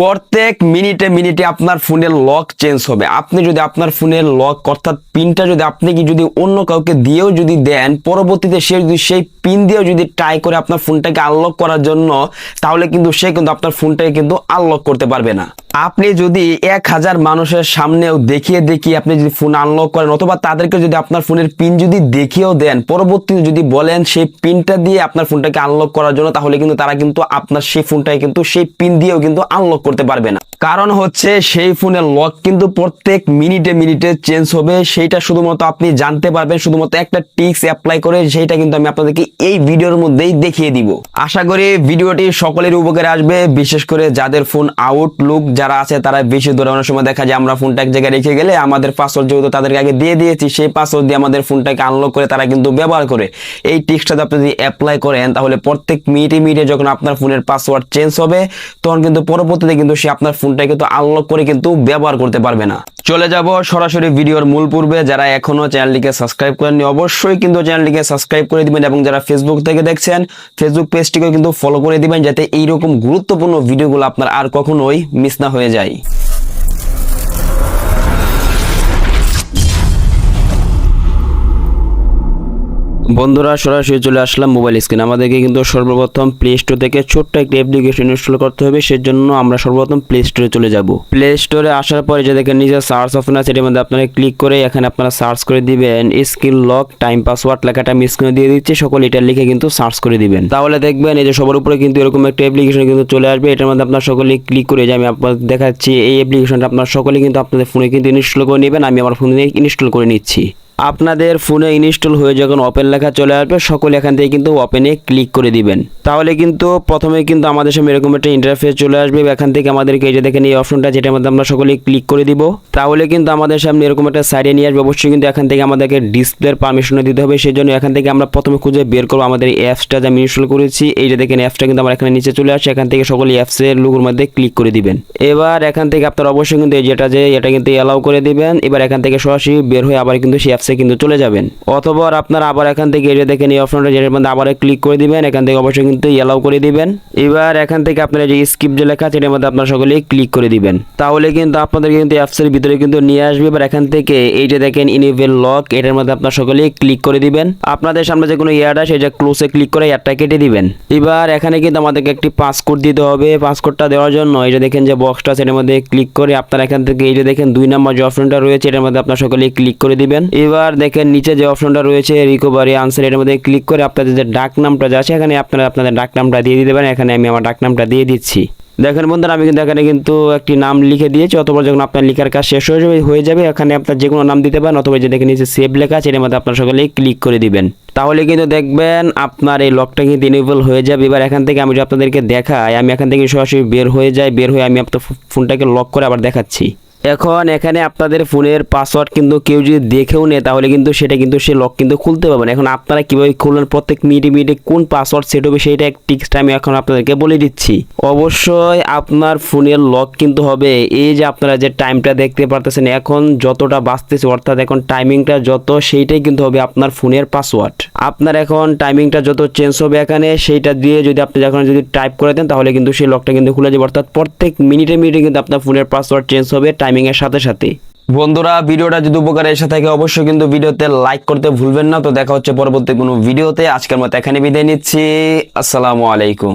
প্রত্যেক মিনিটে মিনিটে আপনার ফোনের লক চেঞ্জ হবে। আপনি যদি আপনার ফোনের লক অর্থাৎ পিনটা যদি আপনি কি যদি অন্য কাউকে দিয়েও যদি দেন, পরবর্তীতে সে যদি সেই পিন দিয়েও যদি ট্রাই করে আপনার ফোনটাকে আনলক করার জন্য, তাহলে কিন্তু সে কিন্তু আপনার ফোনটাকে কিন্তু আনলক করতে পারবে না। আপনি যদি এক হাজার মানুষের সামনেও দেখিয়ে দেখিয়ে আপনি যদি ফোন আনলক করেন অথবা তাদেরকে যদি আপনার ফোনের পিন যদি দেখিয়েও দেন, পরবর্তীতে যদি বলেন সেই পিনটা দিয়ে আপনার ফোনটাকে আনলক করার জন্য, তাহলে কিন্তু তারা কিন্তু আপনার সেই ফোনটাকে কিন্তু সেই পিন দিয়েও কিন্তু আনলক করতে পারবে না। কারণ হচ্ছে সেই ফোনের লক কিন্তু প্রত্যেক মিনিটে মিনিটে চেঞ্জ হবে। সেইটা শুধুমাত্র আপনি জানতে পারবেন। শুধুমাত্র একটা টিক্স অ্যাপ্লাই করে সেইটা কিন্তু আমি আপনাদেরকে এই ভিডিওর মধ্যেই দেখিয়ে দিব। আশা করি ভিডিওটি সকলের উপকারে আসবে। বিশেষ করে যাদের ফোন আউটলুক যারা আছে তারা বেশি অনেক সময় দেখা যায় আমরা ফোনটা এক জায়গায় রেখে গেলে আমাদের পাসওয়ার্ড যেহেতু তাদেরকে আগে দিয়ে দিয়েছি, সেই পাসওয়ার্ড দিয়ে আমাদের ফোনটাকে আনলক করে তারা কিন্তু ব্যবহার করে। এই টিক্সটা আপনি যদি অ্যাপ্লাই করেন, তাহলে প্রত্যেক মিনিটে মিনিটে যখন আপনার ফোনের পাসওয়ার্ড চেঞ্জ হবে, তখন কিন্তু পরবর্তীতে কিন্তু সে আপনার ফোনটা কিন্তু আনলক করে কিন্তু ব্যবহার করতে পারবে না। চলে যাব সরাসরি ভিডিওর মূল পূর্বে। যারা এখনও চ্যানেলটিকে সাবস্ক্রাইব করেননি, অবশ্যই কিন্তু চ্যানেলটিকে সাবস্ক্রাইব করে দিবেন এবং যারা ফেসবুক থেকে দেখছেন ফেসবুক পেজটিকেও কিন্তু ফলো করে দিবেন, যাতে এইরকম গুরুত্বপূর্ণ ভিডিওগুলো আপনার আর কখনোই মিস না হয়ে যায়। বন্ধুরা, সরাসরি চলে আসলাম মোবাইল স্ক্রিন আমাদেরকে কিন্তু সর্বপ্রথম প্লে স্টোর থেকে ছোট্ট একটি অ্যাপ্লিকেশন ইনস্টল করতে হবে। সেজন্য আমরা সর্বপ্রথম প্লে স্টোরে চলে যাব। প্লে স্টোরে আসার পরে যে দেখেন নিজের সার্চ অপশন আছে, এটার মধ্যে আপনারা ক্লিক করে এখানে আপনারা সার্চ করে দিবেন স্কিল লক টাইম পাসওয়ার্ড লেখাটা আমি স্ক্রিনে দিয়ে দিচ্ছি। সকলে এটা লিখে কিন্তু সার্চ করে দিবেন। তাহলে দেখবেন এই যে সবার উপরে কিন্তু এরকম একটা অ্যাপ্লিকেশন কিন্তু চলে আসবে। এটার মধ্যে আপনার সকলে ক্লিক করে যে আমি আপনাদের দেখাচ্ছি, এই অ্যাপ্লিকেশনটা আপনার সকলে কিন্তু আপনাদের ফোনে কিন্তু ইনস্টল করে নেবেন। আমি আমার ফোনে ইনস্টল করে নিচ্ছি। আপনাদের ফোনে ইনস্টল হয়ে যখন ওপেন লেখা চলে আসবে, সকলে এখান থেকে কিন্তু ওপেনে ক্লিক করে দিবেন। তাহলে কিন্তু প্রথমে কিন্তু আমাদের সামনে এরকম একটা ইন্টারফেস চলে আসবে এখান থেকে আমাদেরকে এই যে দেখেন এই অপশনটা যেটার মধ্যে আমরা সকলে ক্লিক করে দিব। তাহলে কিন্তু আমাদের সামনে এরকম একটা সাইডে নিয়ে আসবে, অবশ্যই কিন্তু এখান থেকে আমাদেরকে ডিসপ্লের পারমিশন দিতে হবে। সেই জন্য এখান থেকে আমরা প্রথমে খুঁজে বের করব আমাদের অ্যাপসটা যে আমি ইনস্টল করেছি। এই যে দেখেন অ্যাপসটা কিন্তু আমার এখানে নিচে চলে আসছে, এখান থেকে সকলে অ্যাপসের লুগোর মধ্যে ক্লিক করে দিবেন। এবার এখান থেকে আপনারা অবশ্যই কিন্তু এই যেটা যে, এটা কিন্তু অ্যালাউ করে দিবেন। এবার এখান থেকে সরাসরি বের হয়ে আবার কিন্তু সেই অ্যাপসে কিন্তু চলে যাবেন। অথবা আপনারা আবার এখান থেকে এই যে দেখেন এই অপশনটা যেটার মধ্যে আবার ক্লিক করে দিবেন, এখান থেকে অবশ্যই কিন্তু অ্যালাউ করে দিবেন। এবার এখান থেকে আপনারা যে স্কিপ যে লেখা আছে মধ্যে আপনারা সকলে ক্লিক করে দিবেন। তাহলে কিন্তু আপনাদের কিন্তু অ্যাপসের ভিতরে কিন্তু নিয়ে আসবে। এবার এখান থেকে এই যে দেখেন ইনিভেল লক এটার মধ্যে আপনারা সকলে ক্লিক করে দিবেন। আপনাদের সামনে যে কোনো ইয়ার আসে যে ক্লোজে ক্লিক করে ইয়ারটা কেটে দিবেন। এবার এখানে কিন্তু আমাদেরকে একটি পাসকোড দিতে হবে। পাসকোডটা দেওয়ার জন্য যে দেখেন যে বক্সটা আছে মধ্যে ক্লিক করে আপনারা এখান থেকে এই যে দেখেন দুই নম্বর যে অপশনটা রয়েছে, এটার মধ্যে আপনারা সকলে ক্লিক করে দিবেন। এবার দেখেন নিচে যে অপশনটা রয়েছে রিকভারি আনসার এর মধ্যে ক্লিক করে আপনাদের যে ডাক নামটা আছে, এখানে আপনারা আপনাদের ডাক নামটা দিয়ে দিতে পারেন। এখানে আমি আমার ডাক নামটা দিয়ে দিচ্ছি। দেখেন বন্ধুরা, আমি কিন্তু এখানে কিন্তু একটি নাম লিখে দিয়েছি, অথবা যখন আপনার লেখার কাজ শেষ হয়ে যাবে হয়ে যাবে, এখানে আপনার যে কোনো নাম দিতে পারেন, অথবা যে দেখেন নিচে সেভ লেখা আছে, এর মধ্যে আপনার সকলে ক্লিক করে দিবেন। তাহলে কিন্তু দেখবেন আপনার এই লকটা কিন্তু ইনেবল হয়ে যাবে। এবার এখান থেকে আমি যদি আপনাদেরকে দেখাই, আমি এখান থেকে সরাসরি বের হয়ে যাই, বের হয়ে আমি আপনার ফোনটাকে লক করে আবার দেখাচ্ছি। এখন এখানে আপনাদের ফোনের পাসওয়ার্ড কিন্তু কেউ যদি দেখেও নেয়, তাহলে কিন্তু সেটা কিন্তু সে লক কিন্তু খুলতে পারবে না। এখন আপনারা কীভাবে খুলবেন প্রত্যেক মিনিটে মিনিটে কোন পাসওয়ার্ড সেট হবে সেইটা এক টিক্সটা আমি এখন আপনাদেরকে বলে দিচ্ছি। অবশ্যই আপনার ফোনের লক কিন্তু হবে। এই যে আপনারা যে টাইমটা দেখতে পারতেছেন, এখন যতটা বাঁচতেছে, অর্থাৎ এখন টাইমিংটা যত, সেইটাই কিন্তু হবে আপনার ফোনের পাসওয়ার্ড আপনার এখন টাইমিংটা যত চেঞ্জ হবে এখানে, সেইটা দিয়ে যদি আপনি যখন যদি টাইপ করে দেন, তাহলে কিন্তু সেই লকটা কিন্তু খুলে যাবে। অর্থাৎ প্রত্যেক মিনিটে মিনিটে কিন্তু আপনার ফোনের পাসওয়ার্ড চেঞ্জ হবে টাইমিং এর সাথে সাথে বন্ধুরা, ভিডিওটা যদি উপকারে এসে থাকে, অবশ্যই কিন্তু ভিডিওতে লাইক করতে ভুলবেন না। তো দেখা হচ্ছে পরবর্তী কোনো ভিডিওতে। আজকের মতো এখানে বিদায় নিচ্ছি। আসসালামু আলাইকুম।